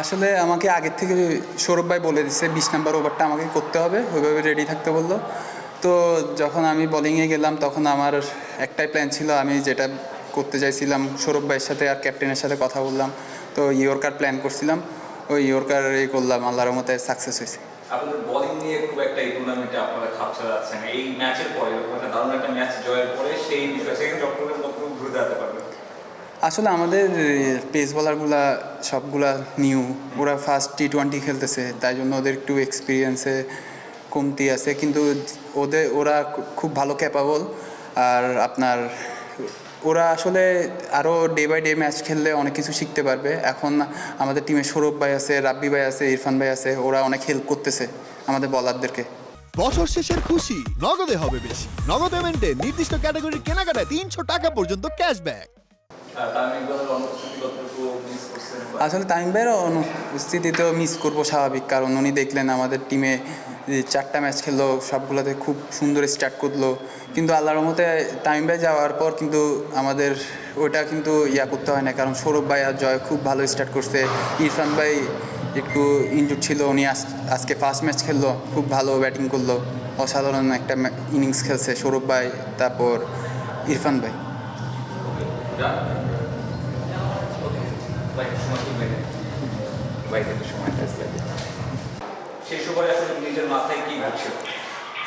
আসলে আমাকে আগের থেকে সৌরভ ভাই বলে দিচ্ছে বিশ নাম্বার ওভারটা আমাকে করতে হবে, ওইভাবে রেডি থাকতে বলল। তো যখন আমি বলিংয়ে গেলাম, তখন আমার একটাই প্ল্যান ছিল, আমি যেটা করতে চাইছিলাম, সৌরভ ভাইয়ের সাথে আর ক্যাপ্টেনের সাথে কথা বললাম। তো ইয়র্কার প্ল্যান করছিলাম, ওই ইয়র্কার এই করলাম, আল্লাহর মতে সাকসেস হয়েছে। আপনাদের বোলিং নিয়ে খুব একটা এই টুর্নামেন্টে আপনারা খাপছা যাচ্ছেন এই ম্যাচের পরে দারুণ একটা ম্যাচ জয়ের পরে, সেই বিষয় সেখানে চট্টগ্রাম ঘুরে দাঁড়াতে পারবে আসলে আমাদের পেস বলারগুলা সবগুলা নিউ ওরা ফার্স্ট টি টোয়েন্টি খেলতেছে, তাই জন্য ওদের একটু এক্সপিরিয়েন্সে কমতি আছে। কিন্তু ওদের ওরা খুব ভালো ক্যাপাবল আর আপনার, ওরা আসলে আরও ডে বাই ডে ম্যাচ খেললে অনেক কিছু শিখতে পারবে। এখন আমাদের টিমে সৌরভ ভাই আছে, রাব্বি ভাই আছে, ইরফান ভাই আছে, ওরা অনেক হেল্প করতেছে আমাদের বলারদেরকে বছর শেষের খুশি, নগদে হবে বেশি। নগদ পেমেন্টে নির্দিষ্ট ক্যাটাগরির কেনাকাটায় তিনশো টাকা পর্যন্ত ক্যাশব্যাক তামিম ইকবালের অনুপস্থিতি কতটুকু মিস করছেন আসলে তামিম ভাইয়ের অনুপস্থিতিতেও মিস করব স্বাভাবিক কারণ উনি দেখলেন আমাদের টিমে চারটা ম্যাচ খেললো সবগুলোতে খুব সুন্দর স্টার্ট করল। কিন্তু আল্লাহর মতে তামিম ভাই যাওয়ার পর কিন্তু আমাদের ওটা কিন্তু ইয়া করতে হয় না কারণ সৌরভ ভাই আর জয় খুব ভালো স্টার্ট করছে। ইরফান ভাই একটু ইনজুর ছিল উনি আজ- আজকে ফার্স্ট ম্যাচ খেললো খুব ভালো ব্যাটিং করল। অসাধারণ একটা ইনিংস খেলছে সৌরভ ভাই তারপর ইরফান ভাই। আসলে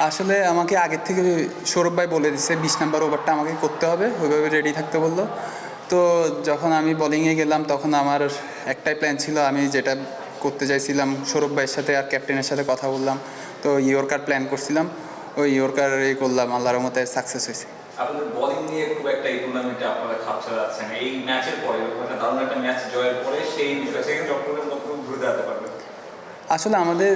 আসলে আমাকে আগের থেকে সৌরভ ভাই বলে দিচ্ছে বিশ নাম্বার ওভারটা আমাকে করতে হবে, ওইভাবে রেডি থাকতে বলল। তো যখন আমি বোলিংয়ে গেলাম, তখন আমার একটাই প্ল্যান ছিল, আমি যেটা করতে চাইছিলাম, সৌরভ ভাইয়ের সাথে আর ক্যাপ্টেনের সাথে কথা বললাম। তো ইয়র্কার প্ল্যান করছিলাম। ওই ইয়র্কার এই করলাম আল্লাহর মতে সাকসেস হয়েছে। আপনাদের বোলিং নিয়ে খুব একটা এই টুর্নামেন্টে আপনারা খাপছা যাচ্ছেন এই ম্যাচের পরে একটা দারুণ একটা ম্যাচ জয়ের পরে সেই বিষয় সেখানে চট্টগ্রাম কতটুকু ঘুরে দাঁড়াতে পারবে আসলে আমাদের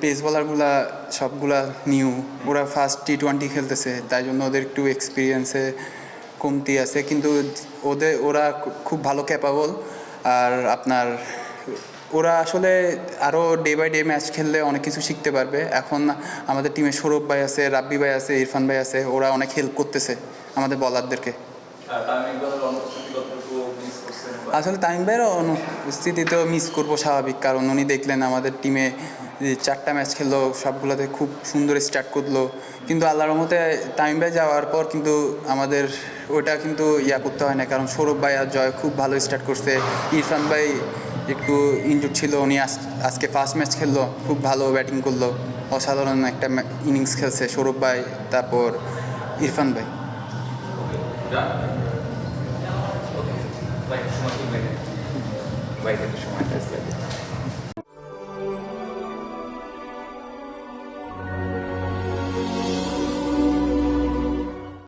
পেস বলারগুলা সবগুলা নিউ ওরা ফার্স্ট টি টোয়েন্টি খেলতেছে তাই জন্য ওদের একটু এক্সপিরিয়েন্সে কমতি আছে। কিন্তু ওদের ওরা খুব ভালো ক্যাপাবল আর আপনার ওরা আসলে আরও ডে বাই ডে ম্যাচ খেললে অনেক কিছু শিখতে পারবে। এখন আমাদের টিমে সৌরভ ভাই আছে রাব্বি ভাই আছে ইরফান ভাই আছে ওরা অনেক হেল্প করতেছে আমাদের বলারদেরকে অনুপস্থিতি আসলে তামিম ভাইয়ের অনুপস্থিতিতেও মিস করব স্বাভাবিক কারণ উনি দেখলেন আমাদের টিমে চারটা ম্যাচ খেললো সবগুলোতে খুব সুন্দর স্টার্ট করল। কিন্তু আল্লাহর মতে তামিম ভাই যাওয়ার পর কিন্তু আমাদের ওটা কিন্তু ইয়া করতে হয় না কারণ সৌরভ ভাই আর জয় খুব ভালো স্টার্ট করছে। ইরফান ভাই একটু ইনজুর ছিল, উনি আজ- আজকে ফার্স্ট ম্যাচ খেললো, খুব ভালো ব্যাটিং করল। অসাধারণ একটা ইনিংস খেলছে সৌরভ ভাই, তারপর ইরফান ভাই।